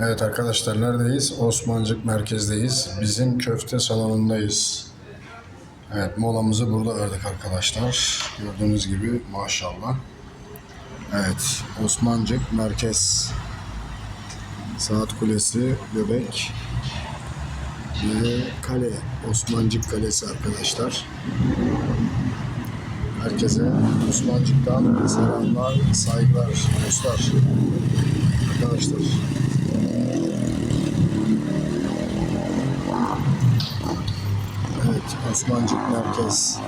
Evet arkadaşlar neredeyiz? Osmancık merkezdeyiz. Bizim köfte salonundayız. Evet molamızı burada verdik arkadaşlar. Gördüğünüz gibi maşallah. Evet Osmancık merkez. Saat Kulesi, Göbek ve kale. Osmancık Kalesi arkadaşlar. Herkese Osmancık'tan selamlar, saygılar dostlar. Arkadaşlar. Evet, Osmancık Merkez.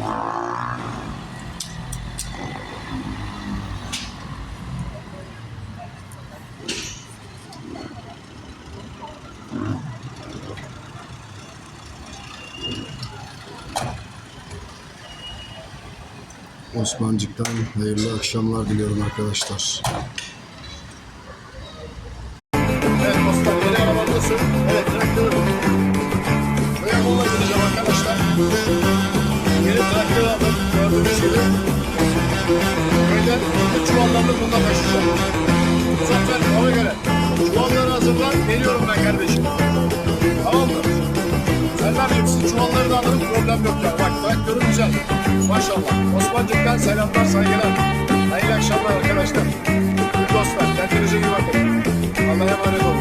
Osmancık'tan hayırlı akşamlar diliyorum arkadaşlar. Yeni traktör aldım. Gördüğünüz gibi. Köyden bundan taşıyacağım. Muzaffer ona göre. Çuvalları hazırla. Geliyorum ben kardeşim. Tamam mı? Siz çuvalları da alın. Problem yok ya. Bak traktörü güzel. Maşallah. Osmancık'tan selamlar saygılar. Hayırlı akşamlar arkadaşlar. Dostlar kendinize iyi bakın. Allah'a emanet olun.